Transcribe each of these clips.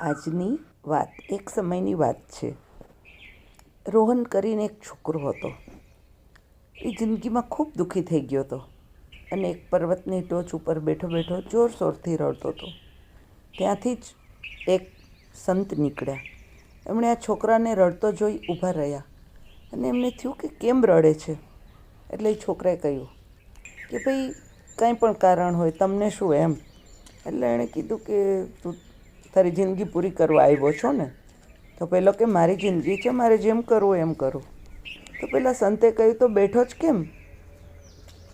આજની વાત, એક સમયની વાત છે. રોહન કરીને એક છોકરો હતો. એ જિંદગીમાં ખૂબ દુઃખી થઈ ગયો હતો અને એક પર્વતની ટોચ ઉપર બેઠો બેઠો જોરશોરથી રડતો હતો. ત્યાંથી જ એક સંત નીકળ્યા. એમણે આ છોકરાને રડતો જોઈ ઊભા રહ્યા અને એમને થયું કે કેમ રડે છે? એટલે એ છોકરાએ કહ્યું કે ભાઈ કંઈ પણ કારણ હોય, તમને શું એમ? એટલે એણે કીધું કે તું તારી જિંદગી પૂરી કરવા આવ્યો છો ને? તો પેલો કે, મારી જિંદગી છે, મારે જેમ કરવું એમ કરું. તો પેલા સંતે કહ્યું, તો બેઠો જ કેમ?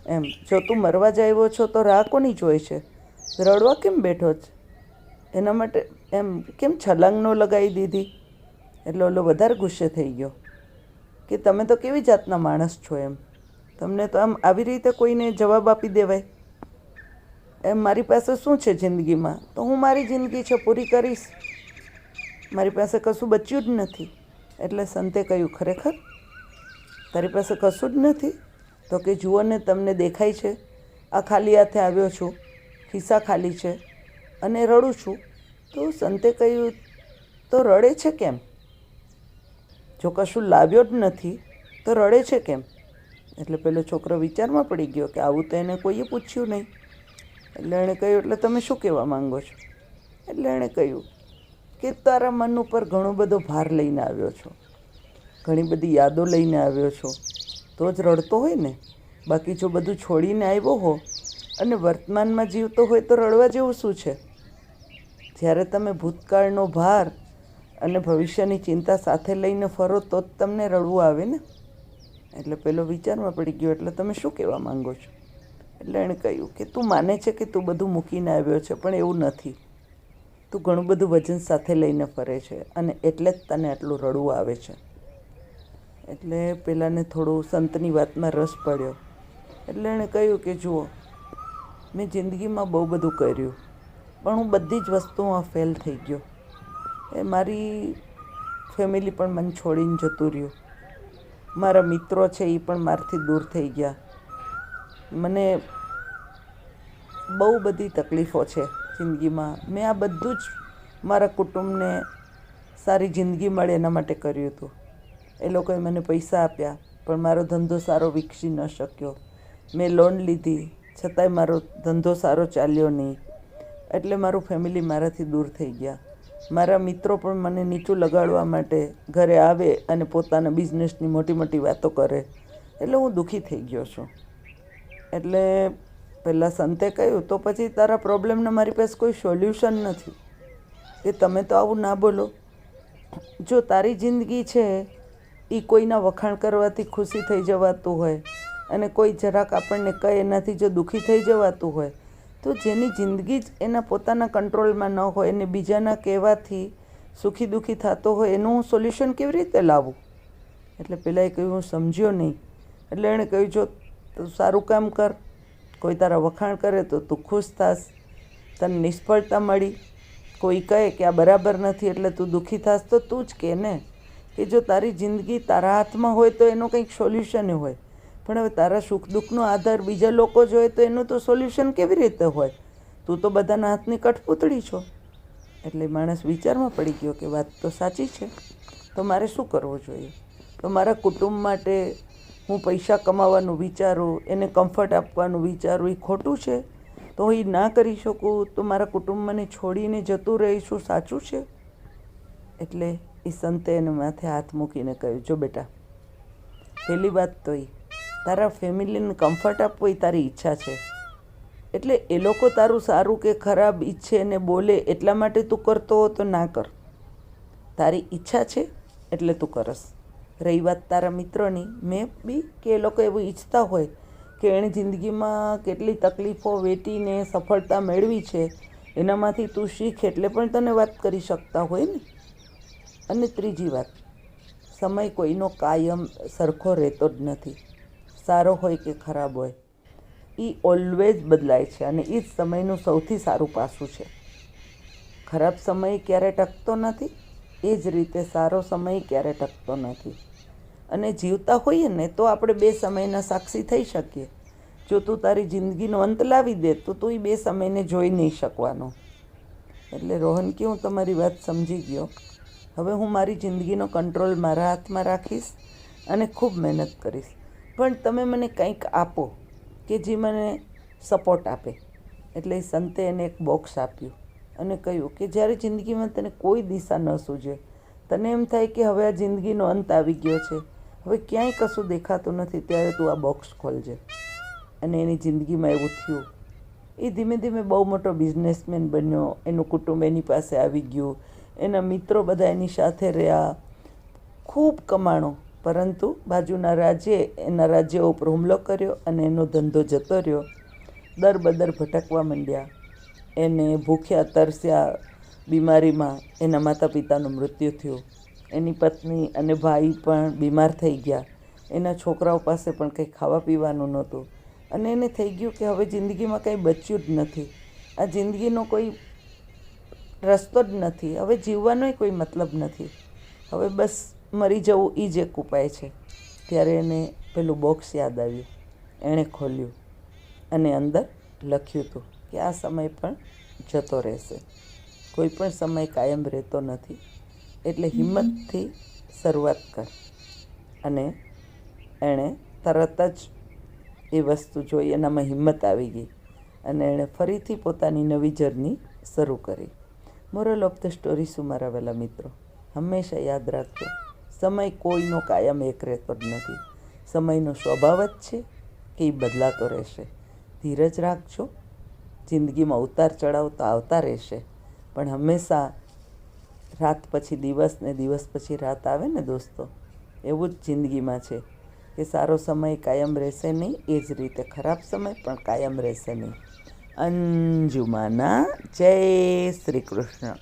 એમ, જો તું મરવા જ આવ્યો છો, તો રાહ કોની જોઈ છે? રડવા કેમ બેઠો જ? એના માટે એમ, કેમ છલાંગ ન લગાવી દીધી? એટલે ઓલો વધારે ગુસ્સે થઈ ગયો કે, તમે તો કેવી જાતના માણસ છો એમ? તમને તો આમ આવી રીતે કોઈને જવાબ આપી દેવાય. મારી પાસે શું છે જિંદગીમાં? તો હું મારી જિંદગી છે પૂરી કરીશ. મારી પાસે કશું બચ્યું જ નથી. એટલે સંતે કહ્યું, ખરેખર? તારી પાસે કશું જ નથી? તો કે જુઓ ને, તમને દેખાય છે. આ ખાલી હાથે આવ્યો છું. ખિસ્સા ખાલી છે. અને રડું છું. તો સંતે કહ્યું, તો રડે છે કેમ? જો કશું લાવ્યો જ નથી, તો રડે છે કેમ? એટલે પેલો છોકરો વિચારમાં પડી ગયો કે આવું તો એને કોઈએ પૂછ્યું નહીં. એટલે એણે કહ્યું, એટલે તમે શું કહેવા માંગો છો? એટલે એણે કહ્યું, કે તારા મન ઉપર ઘણો બધો ભાર લઈને આવ્યો છો. ઘણી બધી યાદો લઈને આવ્યો છો. તો જ રડતો હોય ને. બાકી જો બધું છોડીને આવ્યો હો અને વર્તમાનમાં જીવતો હોય તો રડવા જેવું શું છે? જ્યારે તમે ભૂતકાળનો ભાર અને ભવિષ્યની ચિંતા સાથે લઈને ફરો તો જ તમને રડવું આવે ને. એટલે પેલો વિચારમાં પડી ગયો, એટલે તમે શું કહેવા માંગો છો? એટલે એણે કહ્યું કે તું માને છે કે તું બધું મૂકીને આવ્યો છે, પણ એવું નથી. તું ઘણું બધું વજન સાથે લઈને ફરે છે અને એટલે જ તને આટલું રડવું આવે છે. એટલે પેલાને થોડું સંતની વાતમાં રસ પડ્યો. એટલે એણે કહ્યું કે, જુઓ, મેં જિંદગીમાં બહુ બધું કર્યું, પણ હું બધી જ વસ્તુમાં ફેલ થઈ ગયો. એ મારી ફેમિલી પણ મને છોડીને જતું રહ્યું. મારા મિત્રો છે એ પણ મારથી દૂર થઈ ગયા. મને બહુ બધી તકલીફો છે જિંદગીમાં. મેં આ બધું જ મારા કુટુંબને સારી જિંદગી મળે એના માટે કર્યું હતું. એ લોકોએ મને પૈસા આપ્યા, પણ મારો ધંધો સારો વિકસી ન શક્યો. મેં લોન લીધી, છતાંય મારો ધંધો સારો ચાલ્યો નહીં. એટલે મારું ફેમિલી મારાથી દૂર થઈ ગયા. મારા મિત્રો પણ મને નીચું લગાડવા માટે ઘરે આવે અને પોતાના બિઝનેસની મોટી મોટી વાતો કરે. એટલે હું દુઃખી થઈ ગયો છું. એટલે પહેલાં સંતે કહ્યું, તો પછી તારા પ્રોબ્લેમને મારી પાસે કોઈ સોલ્યુશન નથી. કે તમે તો આવું ના બોલો. જો તારી જિંદગી છે એ કોઈના વખાણ કરવાથી ખુશી થઈ જવાતું હોય અને કોઈ જરાક આપણને કહે એનાથી જો દુઃખી થઈ જવાતું હોય, તો જેની જિંદગી જ એના પોતાના કંટ્રોલમાં ન હોય અને બીજાના કહેવાથી સુખી દુઃખી થતો હોય, એનું હું સોલ્યુશન કેવી રીતે લાવું? એટલે પહેલાં એ કહ્યું, હું સમજ્યો નહીં. એટલે એણે કહ્યું, જો તું સારું કામ કર. કોઈ તારા વખાણ કરે તો તું ખુશ થાસ તને નિષ્ફળતા મળી. કોઈ કહે કે આ બરાબર નથી એટલે તું દુઃખી થાસ તો તું જ કે ને. કે જો તારી જિંદગી તારા હાથમાં હોય તો એનું કંઈક સોલ્યુશન હોય. પણ હવે તારા સુખ દુઃખનો આધાર બીજા લોકો જોઈએ તો એનું તો સોલ્યુશન કેવી રીતે હોય? તું તો બધાના હાથની કઠપૂતળી છો. એટલે માણસ વિચારમાં પડી ગયો કે વાત તો સાચી છે. તો મારે શું કરવું જોઈએ? તો મારા કુટુંબ માટે હું પૈસા કમાવાનું વિચારું, એને કમ્ફર્ટ આપવાનું વિચારું, એ ખોટું છે? તો એ ના કરી શકું? તો મારા કુટુંબ છોડીને જતું રહીશું સાચું છે? એટલે એ સંતે એને માથે હાથ મૂકીને કહ્યું, જો બેટા, પહેલી વાત તો એ, તારા ફેમિલીને કમ્ફર્ટ આપવો એ તારી ઈચ્છા છે. એટલે એ લોકો તારું સારું કે ખરાબ ઈચ્છે ને બોલે એટલા માટે તું કરતો હો તો ના કર. તારી ઈચ્છા છે એટલે તું કરસ. રહી વાત તારા મિત્રોની, મેં બી કે એ લોકો એવું ઈચ્છતા હોય કે એણે જિંદગીમાં કેટલી તકલીફો વેઠીને સફળતા મેળવી છે, એનામાંથી તું શીખ એટલે પણ તને વાત કરી શકતા હોય ને. અને ત્રીજી વાત, સમય કોઈનો કાયમ સરખો રહેતો જ નથી. સારો હોય કે ખરાબ હોય એ ઓલવેઝ બદલાય છે અને એ જ સમયનું સૌથી સારું પાસું છે. ખરાબ સમય ક્યારે ટકતો નથી? એ જ રીતે સારો સમય ક્યારે ટકતો નથી. અને જીવતા હોઈએ ને તો આપણે બે સમયના સાક્ષી થઈ શકીએ. જો તું તારી જિંદગીનો અંત લાવી દે, તો તું એ બે સમયને જોઈ નહીં શકવાનો. એટલે રોહન કે, હું તમારી વાત સમજી ગયો. હવે હું મારી જિંદગીનો કંટ્રોલ મારા હાથમાં રાખીશ અને ખૂબ મહેનત કરીશ. પણ તમે મને કંઈક આપો કે જે મને સપોર્ટ આપે. એટલે સંતે એને એક બોક્સ આપ્યું. અને કહ્યું કે જ્યારે જિંદગીમાં તને કોઈ દિશા ન સૂજે તને એમ થાય કે હવે આ જિંદગીનો અંત આવી ગયો છે, હવે ક્યાંય કશું દેખાતું નથી, ત્યારે તું આ બોક્સ ખોલજે. અને એની જિંદગીમાં એવું થયું. એ ધીમે ધીમે બહુ મોટો બિઝનેસમેન બન્યો, એનું કુટુંબ એની પાસે આવી ગયું, એના મિત્રો બધા એની સાથે રહ્યા. ખૂબ કમાણો, પરંતુ બાજુના રાજ્યે, એના રાજ્ય ઉપર હુમલો કર્યો અને એનો ધંધો જતો રહ્યો. દર બદર ભટકવા માંડ્યા. એને ભૂખ્યા, તરસ્યા બીમારીમાં એના માતા પિતાનું મૃત્યુ થયું. એની પત્ની અને ભાઈ પણ બીમાર થઈ ગયા. એના છોકરાઓ પાસે પણ કંઈ ખાવા પીવાનું નહોતું. અને એને થઈ ગયું કે હવે જિંદગીમાં કંઈ બચ્યું જ નથી. આ જિંદગીનો કોઈ રસ્તો જ નથી. હવે જીવવાનોય કોઈ મતલબ નથી. હવે બસ મરી જવું એ જ એક ઉપાય છે. ત્યારે એને પેલું બોક્સ યાદ આવ્યું. એણે ખોલ્યું. અને અંદર લખ્યું હતું કે આ સમય પણ જતો રહેશે. કોઈ પણ સમય કાયમ રહેતો નથી. એટલે હિંમતથી શરૂઆત કર. અને એણે તરત જ એ વસ્તુ જોઈ, એનામાં હિંમત આવી ગઈ. અને એણે ફરીથી પોતાની નવી જર્ની શરૂ કરી. મોરલ ઓફ ધ સ્ટોરી શું મારા વહેલા મિત્રો, હંમેશા યાદ રાખજો, સમય કોઈનો કાયમ એક રહેતો જ નથી. સમયનો સ્વભાવ જ છે કે એ બદલાતો રહેશે. ધીરજ રાખજો. જિંદગીમાં ઉતાર ચડાવ તો આવતા રહેશે. પણ હંમેશા રાત પછી દિવસ ને દિવસ પછી રાત આવે ને દોસ્તો? એવું જ જિંદગીમાં છે કે સારો સમય કાયમ રહેશે નહીં, એ જ રીતે ખરાબ સમય પણ કાયમ રહેશે નહીં. અંજુમાના જય શ્રી કૃષ્ણ.